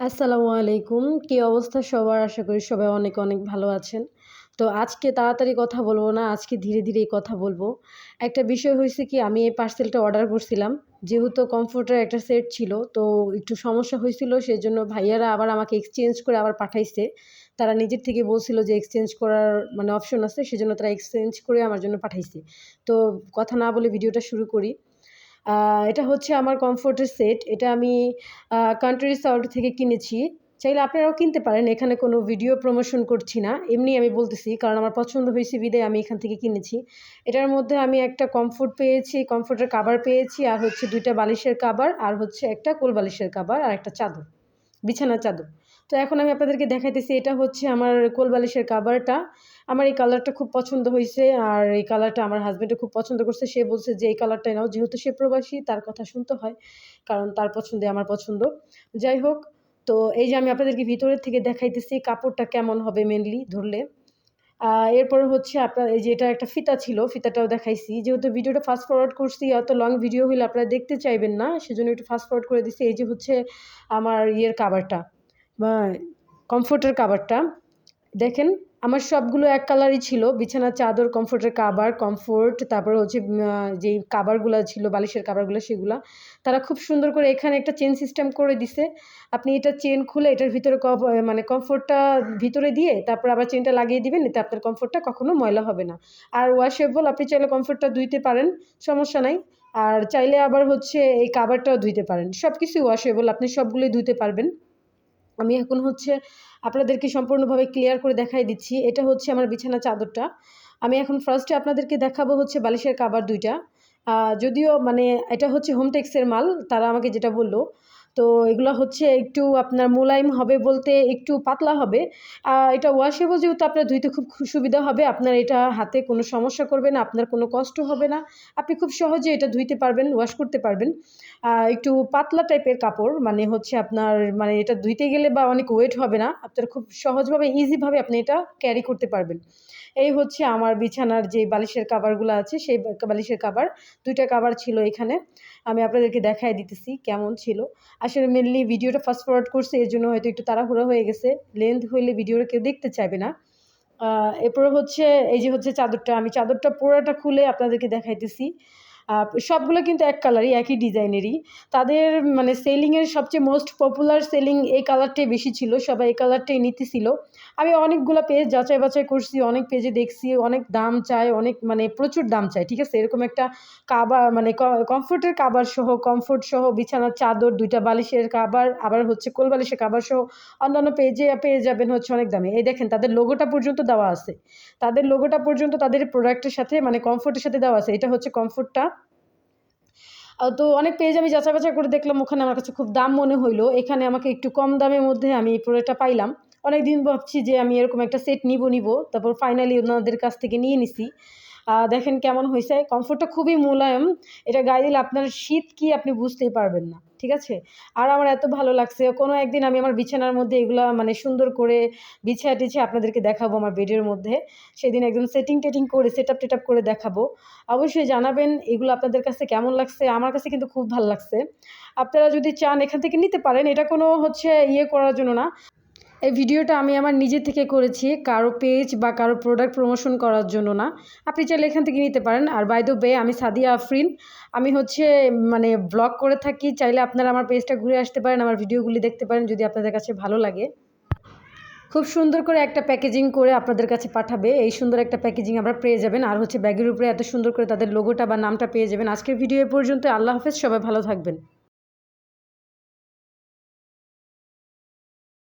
আসসালামু আলাইকুম। কী অবস্থা সবার? আশা করি সবাই অনেক অনেক ভালো আছেন। তো আজকে তাড়াতাড়ি কথা বলব না, আজকে ধীরে ধীরেই কথা বলব। একটা বিষয় হয়েছে কি, আমি এই পার্সেলটা অর্ডার করছিলাম। যেহেতু কমফোর্টের একটা সেট ছিল, তো একটু সমস্যা হয়েছিল সেই জন্য ভাইয়ারা আবার আমাকে এক্সচেঞ্জ করে আবার পাঠাইছে। তারা নিজের থেকে বলছিল যে এক্সচেঞ্জ করার মানে অপশন আছে, সেজন্য তারা এক্সচেঞ্জ করে আমার জন্য পাঠাইছে। তো কথা না বলে ভিডিওটা শুরু করি। এটা হচ্ছে আমার কমফোর্টের সেট এটা আমি কান্ট্রি সাউন্ড থেকে কিনেছি। চাইলে আপনারাও কিনতে পারেন, এখানে কোনো ভিডিও প্রমোশন করছি না। এমনি আমি বলতেছি, কারণ আমার পছন্দ হয়েছে বিদে আমি এখান থেকে কিনেছি। এটার মধ্যে আমি একটা কমফোর্ট পেয়েছি কমফোর্টের কাবার পেয়েছি, আর হচ্ছে দুইটা বালিশের কাবার আর হচ্ছে একটা কোল বালিশের কাবার আর একটা চাদর, বিছানার চাদর। তো এখন আমি আপনাদেরকে দেখাইতেছি, এটা হচ্ছে আমার কোল বালিশের কাবারটা আমার এই কালারটা খুব পছন্দ হয়েছে আর এই কালারটা আমার হাজব্যান্ডও খুব পছন্দ করছে। সে বলছে যে, এই কালারটাই নাও। যেহেতু সে প্রবাসী, তার কথা শুনতে হয়, কারণ তার পছন্দে আমার পছন্দ। যাই হোক, তো এই যে আমি আপনাদেরকে ভিতরের থেকে দেখাইতেছি, কাপড়টা কেমন হবে মেনলি ধরলে। এরপর হচ্ছে আপনার, এই যে এটা একটা ফিতা ছিল, ফিতাটাও দেখাইছি। যেহেতু ভিডিওটা ফাস্ট ফরওয়ার্ড করছি অত লং ভিডিও হলে আপনারা দেখতে চাইবেন না, সেজন্য একটু ফাস্ট ফরওয়ার্ড করে দিচ্ছি এই যে হচ্ছে আমার ইয়ের কাবারটা বা কমফোর্টের কাবারটা। দেখেন, আমার সবগুলো এক কালারই ছিল। বিছানার চাদর, কমফোর্টের কাবার, কমফোর্ট, তারপরে হচ্ছে যেই কাবারগুলো ছিল, বালিশের কাবারগুলো, সেগুলো। তারা খুব সুন্দর করে এখানে একটা চেন সিস্টেম করে দিছে। আপনি এটা চেন খুলে এটার ভিতরে মানে কমফোর্টটা ভিতরে দিয়ে তারপর আবার চেনটা লাগিয়ে দিবেন, এতে আপনার কমফোর্টটা কখনো ময়লা হবে না। আর ওয়াশেবল আপনি চাইলে কমফোর্টটা ধুইতে পারেন, সমস্যা নাই। আর চাইলে আবার হচ্ছে এই কাবারটাও ধুইতে পারেন। সব কিছুই ওয়াশেবল আপনি সবগুলোই ধুইতে পারবেন। আমি এখন হচ্ছে আপনাদেরকে সম্পূর্ণভাবে ক্লিয়ার করে দেখাই দিচ্ছি। এটা হচ্ছে আমার বিছানা চাদরটা। আমি এখন ফার্স্টে আপনাদেরকে দেখাবো হচ্ছে বালিশের কাবার দুইটা। যদিও মানে এটা হচ্ছে হোমটেক্সের মাল, তারা আমাকে যেটা বলল তো এগুলো হচ্ছে একটু আপনার মোলায়েম হবে বলতে একটু পাতলা হবে। এটা ওয়াশেবল যেহেতু আপনার ধুইতে খুব সুবিধা হবে, আপনার এটা হাতে কোনো সমস্যা করবে না, আপনার কোনো কষ্ট হবে না। আপনি খুব সহজে এটা ধুইতে পারবেন ওয়াশ করতে পারবেন। একটু পাতলা টাইপের কাপড় মানে হচ্ছে আপনার মানে এটা ধুইতে গেলে বা অনেক ওয়েট হবে না, আপনার খুব সহজভাবে ইজিভাবে আপনি এটা ক্যারি করতে পারবেন। এই হচ্ছে আমার বিছানার যে বালিশের কাবারগুলো আছে, সেই বালিশের কাবার দুইটা কাবার ছিল এখানে। আমি আপনাদেরকে দেখাই দিতেছি কেমন ছিল। আসলে মেনলি ভিডিওটা ফাস্ট ফরওয়ার্ড করছে, এর জন্য হয়তো একটু তাড়াহুড়া হয়ে গেছে। লেন্থ হইলে ভিডিওটা কেউ দেখতে চাইবে না। এরপরে হচ্ছে, এই যে হচ্ছে চাদরটা, আমি চাদরটা পুরোটা খুলে আপনাদেরকে দেখাইতেছি। সবগুলো কিন্তু এক কালারই একই ডিজাইনেরই তাদের মানে সেলিংয়ের সবচেয়ে মোস্ট পপুলার সেলিং এই কালারটাই বেশি ছিল, সবাই এই কালারটাই নিতেছিল। আমি অনেকগুলো পেজ যাচাই বাছাই করছি, অনেক পেজে দেখছি, অনেক দাম চায় অনেক মানে প্রচুর দাম চায় ঠিক আছে? এরকম একটা কাবার মানে কমফোর্টের কাবার সহ কমফোর্ট সহ, বিছানার চাদর, দুইটা বালিশের কাবার আবার হচ্ছে কোল বালিশের কাবার সহ, অন্যান্য পেজে পেয়ে যাবেন হচ্ছে অনেক দামে। এই দেখেন, তাদের লোগোটা পর্যন্ত দেওয়া আছে। তাদের লোগোটা পর্যন্ত তাদের প্রোডাক্টের সাথে মানে কমফোর্টের সাথে দেওয়া আছে। এটা হচ্ছে কমফোর্টটা তো অনেক পেজ আমি যাচাই বাছাই করে দেখলাম, ওখানে আমার কাছে খুব দাম মনে হইল। এখানে আমাকে একটু কম দামের মধ্যে আমি এই প্রোডাক্টটা পাইলাম। অনেক দিন ভাবছি যে আমি এরকম একটা সেট নিব নিব। তারপর ফাইনালি ওনাদের কাছ থেকে নিয়ে নিছি। দেখেন কেমন হয়েছে কমফোর্টটা খুবই মোলায়েম। এটা গায়ে দিলে আপনার শীত কি আপনি বুঝতেই পারবেন না। ঠিক আছে? আর আমার এত ভালো লাগছে। কোনো একদিন আমি আমার বিছানার মধ্যে এগুলো মানে সুন্দর করে বিছায় টিছে আপনাদেরকে দেখাবো আমার বেডের মধ্যে। সেদিন একদম সেটিং টেটিং করে সেট আপ টেট করে দেখাবো। অবশ্যই জানাবেন এগুলো আপনাদের কাছে কেমন লাগছে? আমার কাছে কিন্তু খুব ভালো লাগছে। আপনারা যদি চান এখান থেকে নিতে পারেন। এটা কোনো হচ্ছে ইয়ে করার জন্য না। এই ভিডিওটা আমি আমার নিজে থেকে করেছি, কারও পেজ বা কারও প্রোডাক্ট প্রমোশন করার জন্য না। আপনি চাইলে এখান থেকে নিতে পারেন। আর বাই বে আমি সাদিয়া আফরিন। আমি হচ্ছে মানে ব্লগ করে থাকি। চাইলে আপনারা আমার পেজটা ঘুরে আসতে পারেন, আমার ভিডিওগুলি দেখতে পারেন যদি আপনাদের কাছে ভালো লাগে। খুব সুন্দর করে একটা প্যাকেজিং করে আপনাদের কাছে পাঠাবে। এই সুন্দর একটা প্যাকেজিং আপনারা পেয়ে যাবেন। আর হচ্ছে ব্যাগের উপরে এত সুন্দর করে তাদের লোগোটা বা নামটা পেয়ে যাবেন। আজকের ভিডিও পর্যন্ত আল্লাহ হাফেজ। সবাই ভালো থাকবেন।